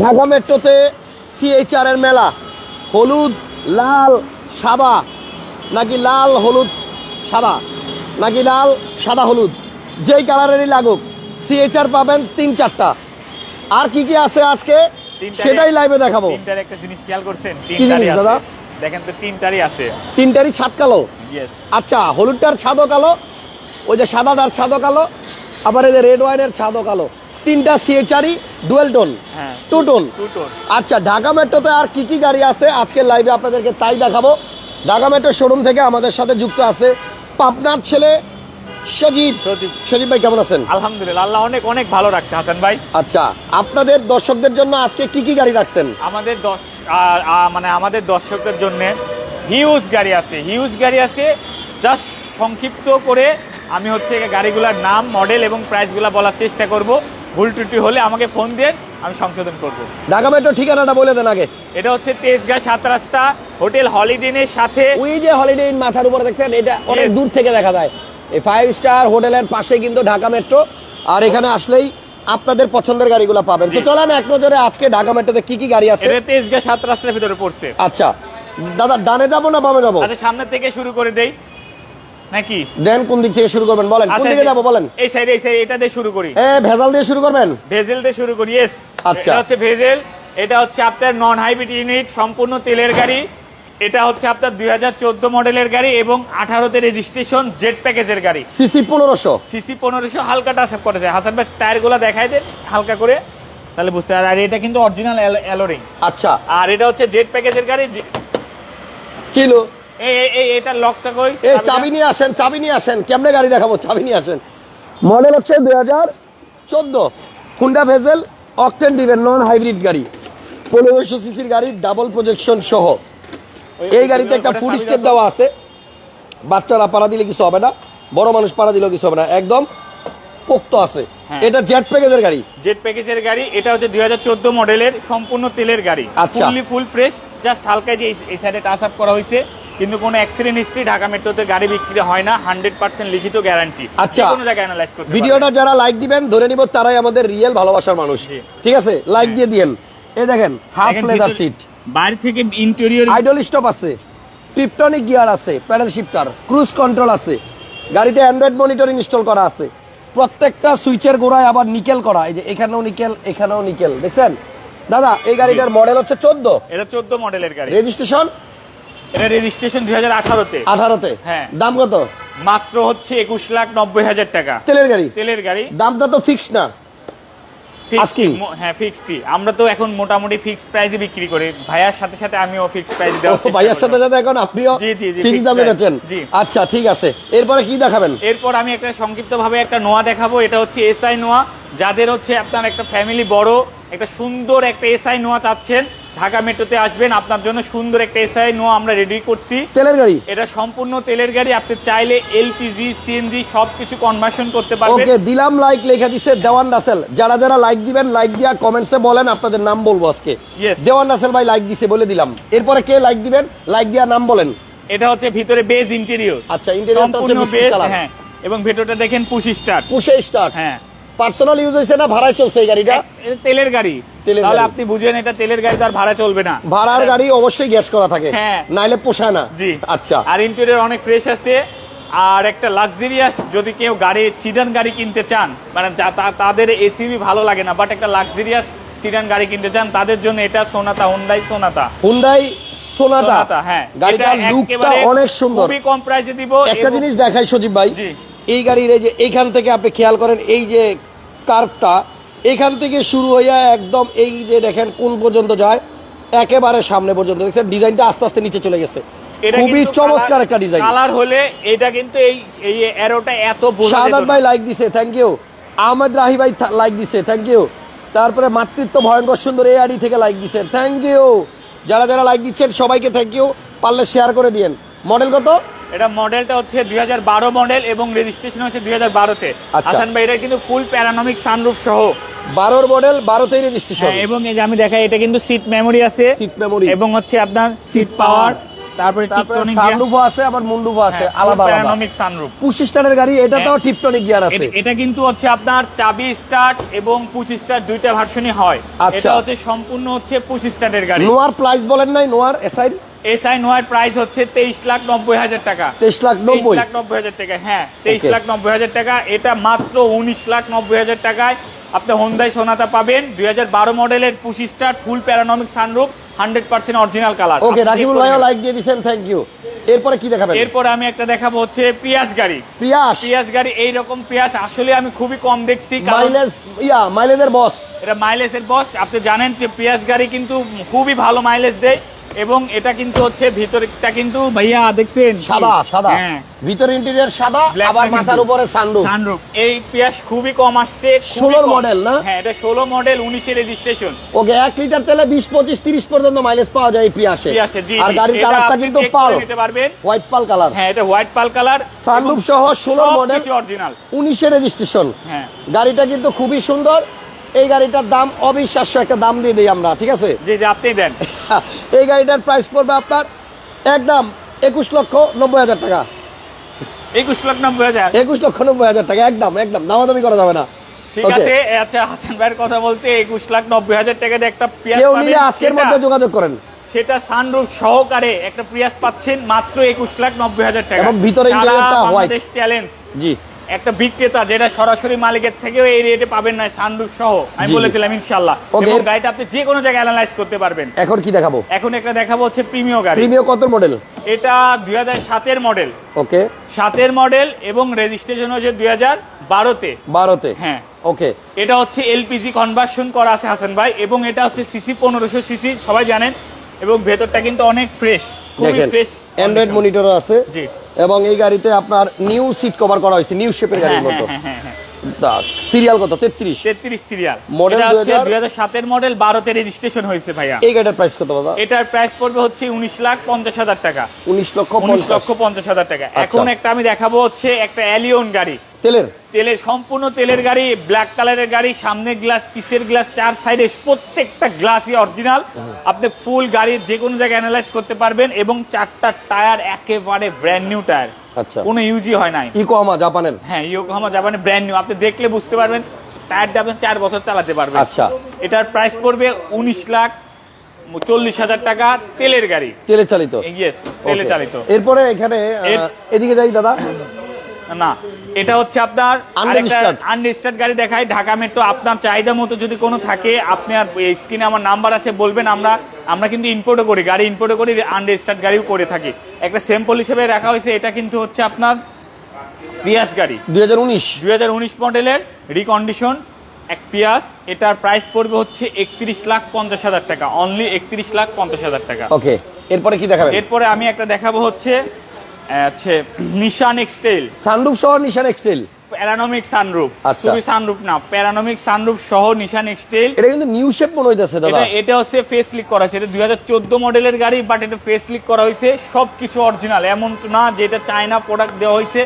ঢাকা মেট্রোতে সিএইচআর এর মেলা। হলুদ লাল সাদা নাকি লাল হলুদ সাদা? নাকি লাল সাদা হলুদ? যেই কালারেরই লাগুক সিএইচআর পাবেন তিন চারটা। আর কি কি আছে আজকে? সেটাই লাইভে দেখাবো। তিনটার একটা জিনিস খেয়াল করছেন? জিনিস তিনটারই আছে। দাদা? দেখেন তো তিনটারই আছে। তিনটারই ছাদ কালো? আচ্ছা হলুদটার ছাদও কালো ওই যে সাদাটার ছাদও কালো আবার এই যে রেড ওয়াইনের ছাদও কালো। তিনটা সিএচআরই ডুয়েল টোন টু টোন আচ্ছা ঢাকা মেট্রোতে আর কি কি গাড়ি আছে? আজকের লাইভে আপনাদেরকে তাই দেখাবো। ঢাকা মেট্রো শোরুম থেকে আমাদের সাথে যুক্ত আছে পাবনার ছেলে সজীব। ভাই কেমন আছেন? আলহামদুলিল্লাহ আল্লাহ অনেক অনেক ভালো রাখছে হাসান ভাই। আচ্ছা আপনাদের দর্শকদের জন্য আজকে কি কি গাড়ি রাখছেন? আমাদের মানে আমাদের দর্শকদের জন্য হিউজ গাড়ি আছে হিউজ গাড়ি আছে। জাস্ট সংক্ষিপ্ত করে আমি হচ্ছে গাড়িগুলোর নাম মডেল এবং প্রাইসগুলো বলার চেষ্টা করব। ভুল ত্রুটি হলে আমাকে ফোন দেন আমি সংশোধন করব। ঢাকা মেট্রো ঠিকানাটা বলে দেন আগে। এটা হচ্ছে তেজগাঁ সাত রাস্তা হোটেল হলিডে হলিডেনের সাথে। ওই যে হলিডে ইন মাথার উপরে দেখছেন এটা অনেক দূর থেকে দেখা যায়। এই ফাইভ স্টার হোটেলের পাশে কিন্তু ঢাকা মেট্রো। আর এখানে আসলেই আপনাদের পছন্দের গাড়িগুলো পাবেন। তো। চলেন এক নজরে আজকে ঢাকা মেট্রোতে কি কি গাড়ি আছে। এটা তেজগাঁ সাত রাস্তার ভিতরে পড়ছে। আচ্ছা। দাদা ডানে যাব না বামে যাব? আচ্ছা সামনে থেকে শুরু করে দেই। নাকি? দেন কোন দিক থেকে শুরু করবেন বলেন। কোন আচ্ছা, দিকে যাব বলেন। এই সাইড এই সাইড এটা দিয়ে শুরু করি। এ ভেজাল দিয়ে শুরু করবেন? ভেজেল দিয়ে শুরু করি ইয়েস আচ্ছা। এটা হচ্ছে ভেজেল এটা হচ্ছে আপনার নন হাইব্রিড ইউনিট সম্পূর্ণ তেলের গাড়ি। এটা হচ্ছে আপনার দুই হাজার চোদ্দ মডেলের গাড়ি এবং আঠারোতে রেজিস্ট্রেশন জেট প্যাকেজের গাড়ি। সিসি পনেরোশো। সিসি পনেরোশো হালকা টাচ আপ করেছে। হাসান ভাই টায়ারগুলো দেখাই দেন হালকা করে। তাহলে বুঝতে আর এটা কিন্তু অরিজিনাল অ্যালোরিং আচ্ছা। আর এটা হচ্ছে জেট প্যাকেজের গাড়ি ছিল এই এই- এই এটা লকটা কই? এ চাবি নিয়ে আসেন চাবি নিয়ে আসেন। কেমনে গাড়ি দেখাবো? চাবি নিয়ে আসেন। মডেল হচ্ছে দুই হাজার চোদ্দ। হুন্ডা ভেজেল অকটেন ডিভেন নন হাইব্রিড গাড়ি। পনেরোশো সিসির গাড়ি ডাবল প্রজেকশন সহ। এই গাড়িতে একটা ওটা ফুড স্টেপ দেওয়া আছে। বাচ্চারা পাড়া দিলে কিছু হবে না। বড় মানুষ পাড়া দিলেও কিছু হবে না। একদম পোক্ত আছে। হ্যাঁ। এটা জেট প্যাকেজের গাড়ি। জেট প্যাকেজের গাড়ি। এটা হচ্ছে দুই হাজার চোদ্দ মডেলের সম্পূর্ণ তেলের গাড়ি। আচ্ছা। ফুললি ফুল ফ্রেশ জাস্ট হালকা যে এই- এই সাইডে টাচ আপ করা হয়েছে কিন্তু কোনো অ্যাক্সিডেন্ট হিস্ট্রি ঢাকা মেট্রোতে গাড়ি বিক্রি হয় না হান্ড্রেড পার্সেন্ট লিখিত গ্যারান্টি আচ্ছা। কোনো জায়গায় অ্যানালাইজ করতে ভিডিওটা যারা লাইক দিবেন ধরে নিব তারাই আমাদের রিয়েল ভালোবাসার মানুষ। ঠিক আছে? লাইক দিয়ে দিয়েন। এই দেখেন হাফ লেদার সিট বাইরে থেকে ইন্টেরিয়র আইডল স্টপ আছে টিপটনিক গিয়ার আছে প্যাডেল শিফটার ক্রুজ কন্ট্রোল আছে গাড়িতে অ্যান্ড্রয়েড মনিটর ইনস্টল করা আছে। প্রত্যেকটা সুইচের গোড়ায় আবার নিকেল করা এই যে এখানেও নিকেল এখানেও নিকেল দেখছেন? দাদা এই গাড়িটার মডেল হচ্ছে চোদ্দ। এটা চোদ্দ মডেলের গাড়ি। রেজিস্ট্রেশন এটা রেজিস্ট্রেশন দুই হাজার আঠারোতে। আঠারোতে? হ্যাঁ। দাম কত? মাত্র হচ্ছে একুশ লাখ নব্বই হাজার টাকা। তেলের গাড়ি? তেলের গাড়ি। দামটা তো ফিক্স না। হ্যাঁ আমরা তো এখন মোটামুটি ফিক্সড প্রাইসে বিক্রি করি। ভাইয়ার সাথে সাথে আমিও ফিক্সড প্রাইস দেওয়া ও, ভাইয়ার সাথে সাথে এখন আপনিও জি, জি, জি, ফিক্স fixed দামে বেচেন? আচ্ছা ঠিক আছে। এরপরে কি দেখাবেন? এরপর আমি একটা সংক্ষিপ্ত ভাবে একটা নোয়া দেখাবো। এটা হচ্ছে এসআই নোয়া। যাদের হচ্ছে আপনার একটা ফ্যামিলি বড় একটা সুন্দর একটা এসআই নোয়া চাচ্ছেন ঢাকা মেট্রোতে আসবেন আপনার জন্য সুন্দর একটা এসআই নোয়া আমরা রেডি করছি। তেলের গাড়ি? এটা সম্পূর্ণ তেলের গাড়ি আপনি চাইলে এলপিজি সিএনজি সবকিছু কনভার্সন করতে পারবেন। ওকে দিলাম লাইক লেখা দিছে দেওয়ান রাসেল। যারা যারা লাইক দিবেন লাইক দিয়া কমেন্টসে বলেন আপনাদের নাম বলব আজকে. দেওয়ান রাসেল ভাই লাইক দিছে বলে দিলাম। এরপরে কে লাইক দিবেন? লাইক দিয়া নাম বলেন। এটা হচ্ছে ভিতরে বেজ ইন্টেরিয়র আচ্ছা ইন্টেরিয়রটা হচ্ছে সম্পূর্ণ বেজ হ্যাঁ। এবং ভেতরটা দেখেন পুশি স্টার্ট পুষে স্টার্ট হ্যাঁ। পার্সোনাল ইউজ হয়েছে না ভাড়ায় চলছে এই গাড়িটা? তেলের গাড়ি। তাহলে আপনি বুঝেন এটা তেলের গাড়ি তার ভাড়া চলবে না। ভাড়ার গাড়ি অবশ্যই গ্যাস করা থাকে হ্যাঁ। নাইলে পোষায় না। জি। আচ্ছা। আর ইন্টেরিয়র অনেক ফ্রেশ আছে আর একটা লাক্সারিয়াস যদি কেউ গাড়ি সিডান গাড়ি কিনতে চান মানে তাদের এসিবি ভালো লাগে না বাট একটা লাক্সারিয়াস সিডান গাড়ি কিনতে চান তাদের জন্য এটা সোনাতা হুন্ডাই সোনাতা হুন্ডাই সোনাতা হ্যাঁ। গাড়িটার লুকটা অনেক সুন্দর। খুবই কম প্রাইসে দিব একটা জিনিস দেখাই সজীব ভাই। জি। এই গাড়ির এই যে এইখান থেকে আপনি খেয়াল করেন এই যে কার্ভটা এখান থেকে শুরু হইয়া একদম এই যে দেখেন কোন পর্যন্ত যায় একেবারে সামনে পর্যন্ত। দেখছেন ডিজাইনটা আস্তে আস্তে নিচে চলে গেছে। খুবই চমৎকার একটা ডিজাইন কালার হলে এটা কিন্তু এই এই অ্যারোটা এত যেত ভাই লাইক দিছে থ্যাংক ইউ আহমেদ রাহি ভাই লাইক দিছে থ্যাংক ইউ তারপরে মাতৃত্ব ভয়ঙ্কর সুন্দর এই আড়ি থেকে লাইক দিছেন থ্যাংক ইউ যারা যারা লাইক দিচ্ছেন সবাইকে থ্যাংক ইউ পারলে শেয়ার করে দিয়েন। মডেল কত? এটা মডেলটা হচ্ছে দুই হাজার বারো মডেল এবং রেজিস্ট্রেশন হচ্ছে দুই হাজার বারোতে। আচ্ছা। হাসান ভাই এটা কিন্তু ফুল প্যারানমিক সানরুফ সহ। বারোর মডেল বারোতেই রেজিস্ট্রেশন হ্যাঁ, এবং এই যে আমি দেখাই এটা কিন্তু সিট মেমোরি আছে। সিট মেমোরি এবং হচ্ছে আপনার সিট পাওয়ার তারপরে তারপরে টিপটনিক সানরুফও আছে আবার মুন্ডুফও আছে আলাদা প্যারানমিক সানরুফ গাড়ি এটাতেও হ্যাঁ। টিপটনিক গিয়ার আছে। এটা কিন্তু হচ্ছে আপনার চাবি স্টার্ট এবং স্টার্ট দুইটা ভার্সনই হয়। আচ্ছা। এটা হচ্ছে সম্পূর্ণ হচ্ছে গাড়ি। নোয়ার প্রাইস বলেন নাই নোয়ার এসআই? নোয়ার প্রাইস হচ্ছে তেইশ লাখ নব্বই হাজার টাকা। তেইশ লাখ নব্বই? লাখ নব্বই হাজার টাকা হ্যাঁ তেইশ লাখ নব্বই হাজার টাকা। এটা মাত্র উনিশ লাখ নব্বই হাজার টাকায় আপনি হোন্দাই পাবেন। দুই হাজার বারো মডেলের পঁচিশ star full panoramic sunroof hundred percent original colour okay Rakibul ভাইও লাইক দিয়ে দিয়েছেন থ্যাংক ইউ এরপরে কি দেখাবেন? এরপরে আমি একটা দেখাবো হচ্ছে পিয়াস গাড়ি। পিয়াস পিয়াস গাড়ি এইরকম পিয়াস আসলে আমি খুবই কম দেখছি মাইলেজ ইয়া মাইলেজের বস এটা মাইলেজের বস আপনি জানেন যে পিয়াস গাড়ি কিন্তু খুবই ভালো মাইলেজ দেয়। এবং এটা কিন্তু হচ্ছে ভিতরটা কিন্তু ভাইয়া দেখছেন? সাদা সাদা। হ্যাঁ। ভিতর ইন্টেরিয়র সাদা আবার মাথার উপরে সানরুফ সানরুফ এই পিয়াস খুবই কম আসছে খুবই 16 মডেল না? হ্যাঁ এটা ষোলো মডেল উনিশের রেজিস্ট্রেশন ওকে এক লিটার তেলে বিশ পঁচিশ তিরিশ পর্যন্ত মাইলেজ পাওয়া যায় এই পিয়াসে। আর। গাড়ির কালারটা কিন্তু পাল নিতে পারবেন। হোয়াইট পাল কালার হ্যাঁ এটা হোয়াইট পাল কালার সানরুফ সহ ষোলো মডেল অরিজিনাল উনিশের রেজিস্ট্রেশন হ্যাঁ। গাড়িটা কিন্তু খুবই সুন্দর। এই গাড়িটার দাম অবিশ্বাস্য একটা দাম দিয়ে দিই আমরা ঠিক আছে? জি জি আপনি দেন। এই গাড়িটার প্রাইস পড়বে আপনার একদম একুশ লক্ষ নব্বই হাজার টাকা। একুশ লাখ নব্বই হাজার? একুশ লক্ষ নব্বই হাজার টাকা একদম একদম দামাদামি করা যাবে না। ঠিক আছে আচ্ছা হাসান ভাইয়ের কথা বলতে একুশ লাখ নব্বই হাজার টাকা দিয়ে একটা পিয়াস কেউ নিলে আজকের মধ্যে যোগাযোগ করেন। সেটা সানরুফ সহকারে একটা পিয়াস পাচ্ছেন মাত্র একুশ লাখ নব্বই হাজার টাকা। এবং ভিতরে চ্যালেঞ্জ জি। একটা বিক্রেতা যেটা সরাসরি মালিকের থেকেও এই রেটে পাবেন না সানরুফ সহ। আমি বলে দিলাম ইনশাল্লাহ এবং গাড়িটা আপনি যে কোনো জায়গায় অ্যানালাইজ করতে পারবেন। এখন কি দেখাবো? এখন একটা দেখাবো হচ্ছে প্রিমিয় গাড়ি। প্রিমিয় কত মডেল এটা দুই হাজার সাতের মডেল ওকে। সাতের মডেল এবং রেজিস্ট্রেশন হচ্ছে দুই হাজার বারোতে। বারোতে? হ্যাঁ। ওকে। এটা হচ্ছে এলপিজি কনভার্সন করা আছে হাসান ভাই এবং এটা হচ্ছে সিসি পনেরোশো সিসি সবাই জানেন। এবং ভেতরটা কিন্তু অনেক ফ্রেশ খুবই ফ্রেশ অ্যান্ড্রয়েড মনিটরও আছে। জি। এবং এই গাড়িতে আপনার নিউ সিট কভার করা হয়েছে নিউ শেপের গাড়ির হ্যাঁ মতো। হ্যাঁ হ্যাঁ হ্যাঁ সিরিয়াল কত? তেত্রিশ? তেত্রিশ সিরিয়াল Model এটা হচ্ছে 2000 দুই হাজার সাতের মডেল বারোতে রেজিস্ট্রেশন হয়েছে ভাইয়া। এই গাড়ির প্রাইস কত দাদা এটার প্রাইস পড়বে হচ্ছে উনিশ লাখ পঞ্চাশ হাজার টাকা। উনিশ লক্ষ উনিশ পঞ্চাশ। লক্ষ পঞ্চাশ হাজার টাকা। আচ্ছা। এখন একটা আমি দেখাবো হচ্ছে একটা অ্যালিয়ন গাড়ি। তেলের? তেলের সম্পূর্ণ তেলের গাড়ি ব্ল্যাক কালারের গাড়ি সামনে গ্লাস পিসের গ্লাস চার সাইডে প্রত্যেকটা গ্লাসই অরিজিনাল আপনি ফুল গাড়ির যে কোনো জায়গায় অ্যানালাইজ করতে পারবেন এবং চারটা টায়ার একেবারে ব্র্যান্ড নিউ টায়ার আচ্ছা। কোনো ইউজই হয় নাই। ইকোয়ামা জাপানের? হ্যাঁ ইয়োকোহামা জাপানে ব্র্যান্ড নিউ আপনি দেখলে বুঝতে পারবেন টায়ারটা আপনি চার বছর চালাতে পারবেন। আচ্ছা। এটার প্রাইস পড়বে উনিশ লাখ চল্লিশ হাজার টাকা তেলের গাড়ি। তেলে চালিত? ইয়েস তেলে চালিত। এরপরে এখানে এদিকে যাই দাদা। না এটা হচ্ছে আপনার. আনরেজিস্টার্ড গাড়ি দেখায় ঢাকা মেট্রো আপনার চাহিদা মতো যদি কোনো থাকে আপনি আর স্ক্রিনে আমার নাম্বার আছে বলবেন আমরা আমরা কিন্তু ইম্পোর্টও করি গাড়ি ইম্পোর্টও করি আনরেজিস্টার্ড গাড়িও করে থাকি। একটা স্যাম্পল হিসেবে রাখা হয়েছে এটা কিন্তু হচ্ছে আপনার পিয়াস গাড়ি। দুই হাজার উনিশ। দুই মডেলের রিকন্ডিশন এক পিয়াস এটার প্রাইস পড়বে হচ্ছে একত্রিশ লাখ পঞ্চাশ হাজার টাকা অনলি একত্রিশ লাখ পঞ্চাশ হাজার টাকা। ওকে এরপরে কি দেখাবেন? এরপরে আমি একটা দেখাবো হচ্ছে হচ্ছে নিশান এক্সটেল সানরুফ সহ Nissan X Trail panoramic sunroof. শুধু সানরুফ না প্যারানমিক সানরুফ সহ নিশান এক্সটেল এটা কিন্তু নিউ শেপ মনে হইতেছে দাদা। এটা এটা হচ্ছে ফেস লিক করা হয়েছে। এটা দুই হাজার চোদ্দ মডেলের গাড়ি বাট এটা ফেস লিক করা হয়েছে। সবকিছু অরিজিনাল এমন তো না যে এটা চায়না প্রোডাক্ট দেওয়া হয়েছে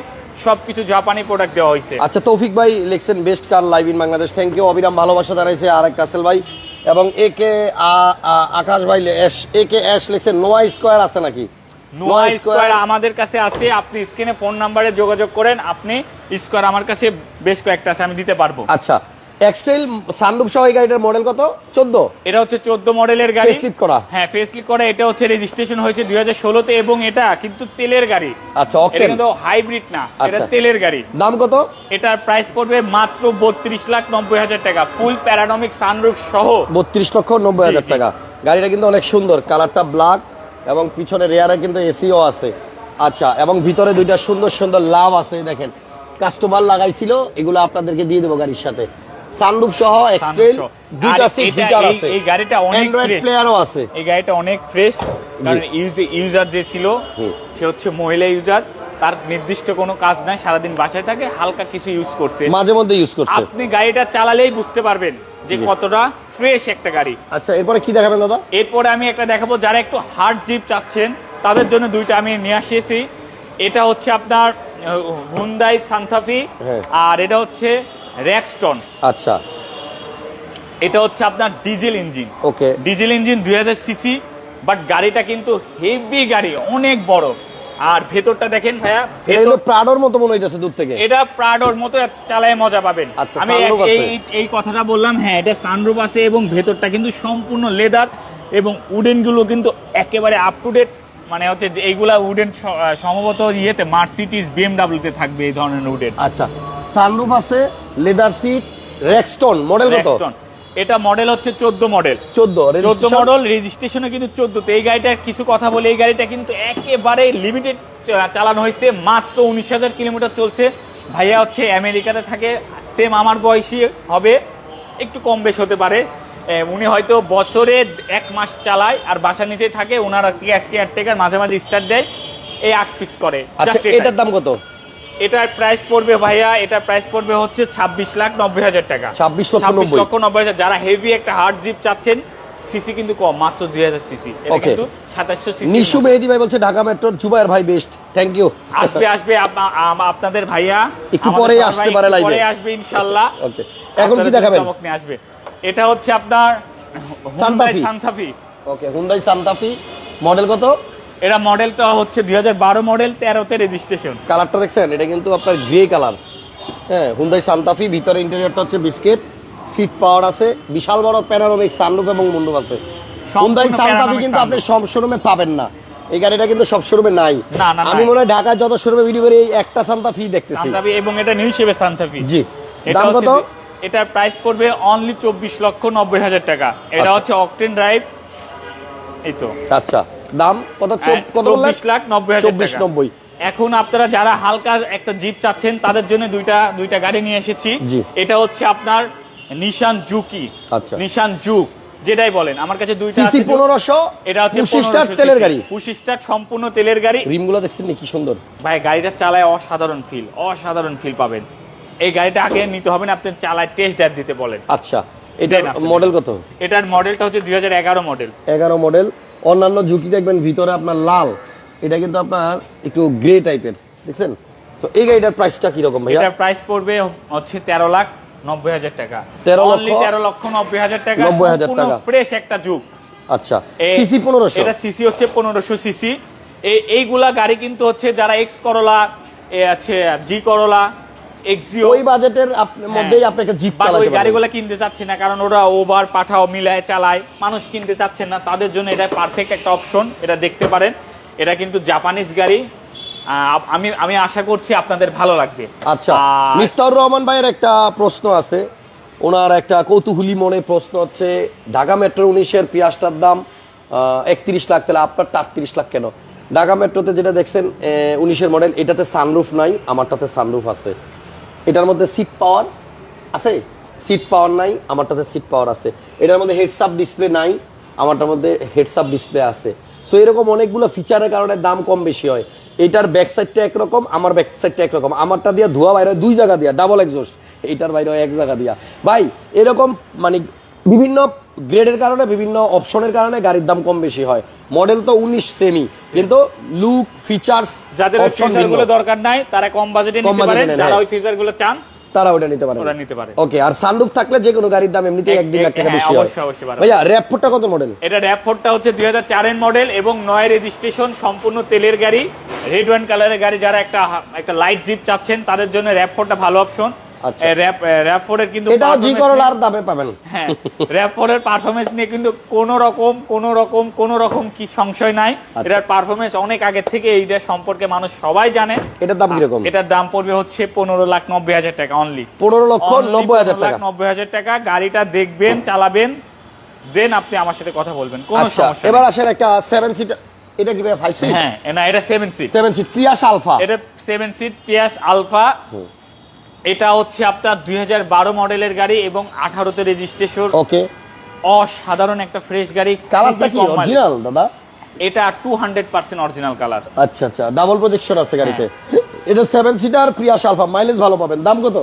সবকিছু জাপানি প্রোডাক্ট দেওয়া হয়েছে। আচ্ছা তৌফিক ভাই লিখছেন best car live in Bangladesh thank you অবিরাম ভালোবাসা জানাইছে আর এক কাসেল ভাই। এবং এ কে আকাশ ভাই এ কে অ্যাশ লিখছেন নোয়া স্কোয়ার আছে নাকি? নোয়া স্কোয়ার আমাদের কাছে আছে আপনি স্ক্রিনে ফোন নাম্বারে যোগাযোগ করেন আপনি স্কোয়ার আমার কাছে বেশ কয়েকটা আছে আমি দিতে পারব। আচ্ছা এক্সটেল সানরুফ সহ এই গাড়িটার মডেল কত? চোদ্দ? এটা হচ্ছে চোদ্দ মডেলের গাড়ি। করা। হ্যাঁ করা এটা হচ্ছে রেজিস্ট্রেশন হয়েছে দুই হাজার ষোলোতে এবং এটা কিন্তু তেলের গাড়ি। আচ্ছা এটা কিন্তু হাইব্রিড না এটা আচ্ছা। তেলের গাড়ি। দাম কত? এটার প্রাইস পড়বে মাত্র বত্রিশ লাখ নব্বই হাজার টাকা ফুল প্যারানমিক সানরুফ সহ। বত্রিশ লক্ষ নব্বই হাজার টাকা। গাড়িটা কিন্তু অনেক সুন্দর কালারটা ব্ল্যাক এবং পিছনে রেয়ারে কিন্তু এসিও আছে। আচ্ছা এবং ভিতরে দুইটা সুন্দর সুন্দর লাভ আছে দেখেন। কাস্টমার লাগাইছিল এগুলো আপনাদেরকে দিয়ে দেবো গাড়ির সাথে। সানরুফ সহ এক্সট্রেল দুইটা সিট হিটার আছে। এই গাড়িটা অনেক অ্যান্ড্রয়েড প্লেয়ারও আছে। এই গাড়িটা অনেক ফ্রেশ কারণ ইউজার যে ছিল সে হচ্ছে মহিলা ইউজার তার নির্দিষ্ট কোনো কাজ নাই সারাদিন বাসায় থাকে হালকা কিছু ইউজ করছে। মাঝে মধ্যে ইউজ করছে। আপনি গাড়িটা চালালেই বুঝতে পারবেন। যে কতটা ফ্রেশ একটা গাড়ি। আচ্ছা এরপরে কি দেখাবেন দাদা? এরপরে আমি একটা দেখাবো যারা একটু হার্ড জিপ চাচ্ছেন তাদের জন্য দুইটা আমি নিয়ে আসিয়েছি। এটা হচ্ছে আপনার হুন্দাই সান্থাফি হ্যাঁ। আর এটা হচ্ছে র্যাকস্টন আচ্ছা। এটা হচ্ছে আপনার diesel engine okay diesel engine দুই হাজার সিসি বাট গাড়িটা কিন্তু হেভি গাড়ি অনেক বড়। আর ভেতরটা দেখেন ভাইয়া ভেতর প্রাডোর মতো মনে হইতেছে দূর থেকে। এটা প্রাডোর মতো চালায় মজা পাবেন। আচ্ছা, আমি। এই এই কথাটা বললাম হ্যাঁ এটা সানরুফ আছে এবং ভেতরটা কিন্তু সম্পূর্ণ লেদার এবং উডেনগুলো কিন্তু একেবারে আপ টু ডেট মানে হচ্ছে এইগুলা উডেন সম্ভবত ইয়েতে মার্সিটিজ বিএমডাব্লিউ তে থাকবে এই ধরনের উডেন আচ্ছা সানরুফ আছে লেদার সিট রেক্সটন মডেল কত? Rexton। এটা মডেল হচ্ছে চোদ্দ মডেল 14 চোদ্দ registration? মডেল রেজিস্ট্রেশনে কিন্তু চোদ্দ। তো এই গাড়িটার কিছু কথা বলে এই গাড়িটা কিন্তু একেবারে লিমিটেড চালানো হয়েছে মাত্র উনিশ হাজার কিলোমিটার চলছে। ভাইয়া হচ্ছে আমেরিকাতে থাকে সেম আমার বয়সী হবে একটু কম বেশ হতে পারে। উনি হয়তো বছরে এক মাস চালায় আর বাসার নিচেই থাকে ওনারা কেয়ারটেকার মাঝে মাঝে স্টার্ট দেয় এই আট পিস করে। আচ্ছা এটার দাম কত? এটার প্রাইস পড়বে ভাইয়া এটার প্রাইস পড়বে হচ্ছে ছাব্বিশ লাখ নব্বই হাজার টাকা। 26 লক্ষ নব্বই। হাজার। যারা হেভি একটা হার্ড জিপ চাচ্ছেন সিসি কিন্তু কম মাত্র দুই হাজার সিসি এটা. কিন্তু সাতাশশো নিশু মেহেদি ভাই বলছে ঢাকা মেট্রোর জুবাইর ভাই বেস্ট থ্যাংক ইউ আসবে আসবে আপনাদের ভাইয়া। একটু সবার আসতে পারে একটু পরে আসবে ইনশাল্লাহ। ওকে এখন কি দেখাবেন? চমক নিয়ে আসবে। এটা হচ্ছে আপনার Santa Fe. সানসাফি okay Hyundai Santa Fe model কত? এটা মডেলটা হচ্ছে দুই হাজার বারো মডেল তেরোতে রেজিস্ট্রেশন কালারটা দেখছেন? এটা কিন্তু আপনার গ্রে কালার হ্যাঁ হুন্ডাই সান্তাফি ভিতরে ইন্টেরিয়রটা হচ্ছে বিস্কিট সিট পাওয়ার আছে বিশাল বড় প্যানারোমিক সানরুফ এবং মুন্ডুপ আছে। হুন্ডাই সান্তাফি কিন্তু আপনি সব শোরুমে পাবেন না। এই গাড়িটা কিন্তু সব শোরুমে নাই। আমি মনে হয় ঢাকায় যত শোরুমে ভিডিও করি এই একটা সান্তাফি দেখতেছি। এবং এটা নিউ শেপে সানসাফি জি। এটা দাম কত? এটার প্রাইস পড়বে অনলি চব্বিশ লক্ষ নব্বই হাজার টাকা। এটা আচ্ছা। হচ্ছে অকটেন ড্রাইভ এই তো। আচ্ছা। দাম কত? কত বললেন? চব্বিশ লাখ নব্বই চব্বিশ। নব্বই। এখন আপনারা যারা হালকা একটা জিপ চাচ্ছেন তাদের জন্য দুইটা দুইটা গাড়ি নিয়ে এসেছি। এটা হচ্ছে আপনার নিশান জুকি। আচ্ছা। নিশান জুক যেটাই বলেন। আমার কাছে দুইটা আছে জুক। পনেরোশো এটা হচ্ছে পঁচিশ স্টার 1500 তেলের গাড়ি। পঁচিশ স্টার সম্পূর্ণ তেলের গাড়ি। রিমগুলো দেখছেন কি সুন্দর। ভাই গাড়িটা চালায় অসাধারণ ফিল অসাধারণ ফিল পাবেন। এই গাড়িটা আগে নিতে হবে না আপনি চালায় টেস্ট ড্রাইভ দিতে বলেন। আচ্ছা এটার মডেল কত? এটার মডেলটা হচ্ছে দুই হাজার এগারো মডেল এগারো মডেল অন্যান্য ঝুঁকি দেখবেন ভিতরে আপনার লাল। এটা কিন্তু আপনার একটু গ্রে টাইপের দেখছেন? তো এই গাড়িটার প্রাইসটা কীরকম ভাইয়া? এটার প্রাইস পড়বে হচ্ছে তেরো লাখ নব্বই হাজার টাকা। 13 লক্ষ তেরো লক্ষ নব্বই হাজার টাকা 90,000 টাকা। ফ্রেশ একটা যুগ। আচ্ছা সিসি পনেরোশো। এটা সিসি হচ্ছে পনেরোশো সিসি এইগুলা গাড়ি কিন্তু হচ্ছে যারা এক্স করলা এ আছে জি করলা এক্সিও ওই বাজেটের আপ- মধ্যেই আপনি একটা জিপ বা ওই চালাতে পারবেন গাড়িগুলো কিনতে চাচ্ছে না কারণ ওরা ওভার পাঠাও মিলায় চালায়। মানুষ কিনতে চাচ্ছে না তাদের জন্য এটা পারফেক্ট একটা অপশন এটা দেখতে পারেন। এটা কিন্তু জাপানিজ গাড়ি। আমি আমি আশা করছি আপনাদের ভালো লাগবে। আচ্ছা রহমান ভাইয়ের একটা প্রশ্ন আছে। ওনার একটা কৌতূহলী মনে প্রশ্ন হচ্ছে ঢাকা মেট্রো উনিশের পিয়াসটার দাম একত্রিশ লাখ তাহলে আপনার আটত্রিশ লাখ কেন? ঢাকা মেট্রোতে যেটা দেখছেন উনিশের মডেল এটাতে সানরুফ নাই আমারটাতে সানরুফ আছে। এটার মধ্যে সিট পাওয়ার আছে? সিট পাওয়ার নাই, আমারটাতে সিট পাওয়ার আছে। এটার মধ্যে হেডসআপ ডিসপ্লে নাই, আমারটার মধ্যে হেডসআপ ডিসপ্লে আছে। সো এরকম অনেকগুলো ফিচারের কারণে দাম কম বেশি হয়। এটার ব্যাক সাইডটা একরকম, আমার ব্যাক সাইডটা একরকম। আমারটা দিয়ে ধোয়া বাইরে দুই জায়গা দিয়া ডাবল এক্সোস্ট এটার বাইরে এক জায়গা দিয়া। ভাই, এরকম মানে বিভিন্ন গ্রেডের কারণে বিভিন্ন অপশনের কারণে গাড়ির দাম কম বেশি হয়। মডেল তো উনিশ সেমি কিন্তু লুক ফিচার্স যাদের ফিচার দরকার নাই তারা কম বাজেটে নিতে budget-এ পারেন যারা হ্যাঁ। ওই ফিচারগুলো চান তারা ওটা নিতে পারে ওরা নিতে পারে। ওকে আর সানরুফ থাকলে যে কোনো গাড়ির দাম এমনিতেই এক- এক দুই লাখ টাকা হ্যাঁ, বেশি হয় বাড়াবে। ভাইয়া র্যাপফোরটা কত মডেল এটা র্যাপ ফোরটা হচ্ছে দুই হাজার চারের মডেল এবং নয় রেজিস্ট্রেশন সম্পূর্ণ তেলের গাড়ি রেড ওয়ান কালারের গাড়ি যারা একটা একটা লাইট জিপ চাচ্ছেন তাদের জন্য র্যাপ ফোরটা ভালো অপশন র্যাপ র্যাপ ফোরের কিন্তু এটা জি performance করলার দামে পাবেন। হ্যাঁ পারফরমেন্স নিয়ে কিন্তু কোন রকম কোন রকম কোন রকম কি সংশয় নাই। এটার পারফরমেন্স অনেক আগে থেকে এইটা সম্পর্কে মানুষ সবাই জানে। এটার দাম কীরকম? এটার দাম পড়বে হচ্ছে পনেরো লাখ নব্বই হাজার টাকা অনলি পনেরো লক্ষ নব্বই হাজার টাকা। নব্বই হাজার টাকা গাড়িটা দেখবেন চালাবেন দেন আপনি আমার সাথে কথা বলবেন কোনো আচ্ছা সমস্যা এবার। আসেন একটা সেভেন সিট এটা কি ভাই ফাইভ সিট হ্যাঁ না এটা seven seat seven seat Prius Alpha এটা সেভেন সিট পিয়াস আলফা। এটা হচ্ছে আপনার দুই হাজার বারো মডেলের গাড়ি এবং আঠারোতে রেজিস্ট্রেশন ওকে। অসাধারণ একটা ফ্রেশ গাড়ি কালারটা কি। অরিজিনাল দাদা? এটা two hundred percent original colour আচ্ছা আচ্ছা। ডাবল প্রজেকশন আছে গাড়িতে। হ্যাঁ। এটা seven seater Prius Alpha mileage ভালো পাবেন। দাম কত?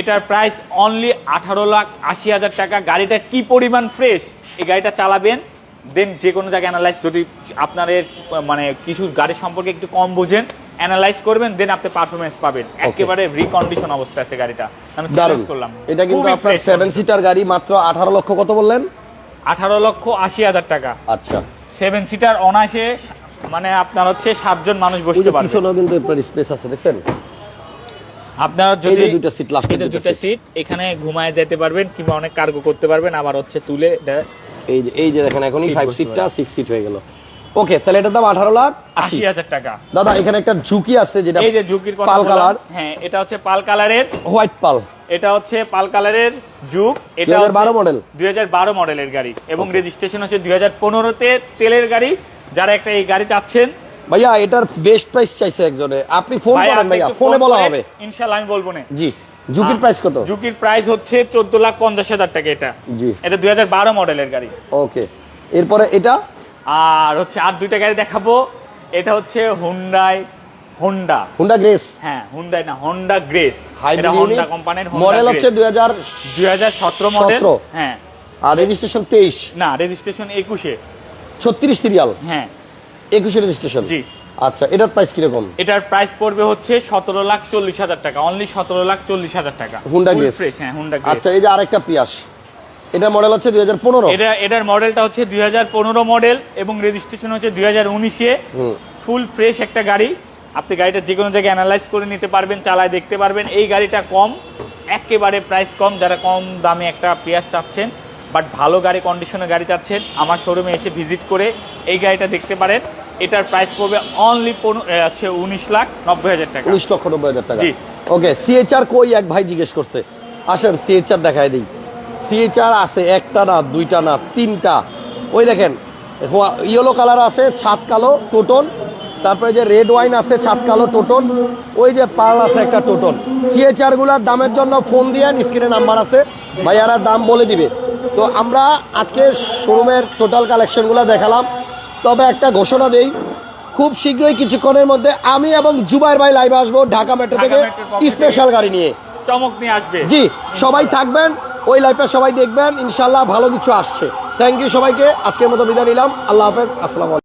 এটার প্রাইস অনলি আঠারো লাখ আশি হাজার টাকা। গাড়িটা কি পরিমাণ ফ্রেশ এই গাড়িটা চালাবেন। দেন যে কোনো জায়গায় অ্যানালাইজ যদি আপনার এর, মানে কিছু গাড়ি সম্পর্কে একটু কম বুঝেন। অ্যানালাইজ করবেন দেন আপনি পারফরমেন্স পাবেন। একেবারে রিকন্ডিশন অবস্থা আছে গাড়িটা। আমি দারুণ করলাম। এটা কিন্তু আপনার fresh সেভেন সিটার গাড়ি মাত্র আঠারো লক্ষ কত বললেন? আঠারো লক্ষ আশি হাজার টাকা। আচ্ছা। সেভেন সিটার অনায়াসে মানে আপনার হচ্ছে সাতজন মানুষ ওই বসতে পারবে। পিছনেও কিন্তু স্পেস আছে দেখছেন? আপনার যদি যে দুইটা সিট লাস্ট দুইটা সিট এখানে ঘুমায় যেতে পারবেন কিংবা অনেক কার্গো করতে পারবেন আবার হচ্ছে তুলে এই যে এই যে দেখেন এখনই Seat ফাইভ সিটটা সিক্স সিট হয়ে গেল। ওকে তাহলে এটার দাম আঠারো লাখ আশি। হাজার টাকা। দাদা এখানে একটা ঝুঁকি আছে যেটা এই যে ঝুঁকির পাল কালার। হ্যাঁ এটা হচ্ছে পাল কালারের। White pearl. এটা হচ্ছে পাল কালারের যুগ। এটা 2012 মডেল? দুই মডেলের গাড়ি এবং রেজিস্ট্রেশন হচ্ছে দুই হাজার পনেরোতে তেলের গাড়ি। যারা একটা এই গাড়ি চাচ্ছেন ভাইয়া এটার বেস্ট প্রাইস চাইছে একজনে। আপনি ফোন করেন ভাইয়া। ফোনে বলা হবে। ইনশাল্লাহ আমি বলব না। জি। ঝুঁকির প্রাইস কত? ঝুঁকির প্রাইস হচ্ছে চোদ্দ লাখ পঞ্চাশ হাজার টাকা এটা। জি। এটা দুই হাজার বারো মডেলের গাড়ি। ওকে। এরপরে এটা? আর হচ্ছে আর দুইটা গাড়ি দেখাবো। এটা হচ্ছে হুন্ডাই হোন্ডা হুন্ডা গ্রেস হ্যাঁ হুন্ডাই না হোন্ডা গ্রেস এটা হোন্ডা কোম্পানির মডেল হচ্ছে দুই হাজার দুই হাজার সতেরো মডেল হ্যাঁ। আর রেজিস্ট্রেশন তেইশ। না রেজিস্ট্রেশন একুশে। ছত্রিশ সিরিয়াল হ্যাঁ। একুশে রেজিস্ট্রেশন জি। আচ্ছা এটার প্রাইস কীরকম? এটার প্রাইস পড়বে হচ্ছে সতেরো লাখ চল্লিশ হাজার টাকা। অনলি সতেরো লাখ চল্লিশ হাজার টাকা। Grace। fresh, হ্যাঁ হুন্ডা আচ্ছা এই যে আরেকটা পিয়াস এটার মডেল হচ্ছে দুই হাজার পনেরো। এটা এটার মডেলটা হচ্ছে দুই হাজার পনেরো মডেল এবং রেজিস্ট্রেশন হচ্ছে দুই হাজার উনিশে। ফুল ফ্রেশ একটা গাড়ি। আপনি গাড়িটা যে কোনো জায়গায় অ্যানালাইজ করে নিতে পারবেন চালায় দেখতে পারবেন। এই গাড়িটা কম একেবারে প্রাইস কম। যারা কম দামে একটা পেঁয়াজ চাচ্ছেন বাট ভালো গাড়ি কন্ডিশনের গাড়ি চাচ্ছেন আমার শোরুমে এসে ভিজিট করে এই গাড়িটা দেখতে পারেন। এটার প্রাইস পড়বে অনলি হচ্ছে উনিশ লাখ নব্বই হাজার টাকা। উনিশ লক্ষ নব্বই হাজার টাকা। জি। ওকে সিএচআর কই এক ভাই জিজ্ঞেস করছে। আসেন সিএচআর দেখায় দিই। সিএচআর আছে একটা না দুইটা না তিনটা। ওই দেখেন ইয়েলো কালার আছে ছাদ কালো টোটন। তারপরে যে রেড ওয়াইন আছে ছাদ কালো টোটন। ওই যে পার্ল আছে একটা টোটন। সিএচআরগুলার দামের জন্য ফোন দিয়ে স্ক্রিনে নাম্বার আছে। ভাইয়ারা দাম বলে দিবে। তো আমরা আজকে শোরুমের টোটাল কালেকশনগুলো দেখালাম। তবে একটা ঘোষণা দেই খুব শীঘ্রই কিছুক্ষণের মধ্যে আমি এবং জুবাইর ভাই লাইভে আসব ঢাকা মেট্রো থেকে। স্পেশাল গাড়ি নিয়ে। চমক নিয়ে আসবে। জি সবাই থাকবেন। ওই লাইভটা সবাই দেখবেন ইনশাল্লাহ ভালো কিছু আসছে। থ্যাংক ইউ সবাইকে, আজকের মতো বিদায় নিলাম। আল্লাহ হাফেজ, আসসালামু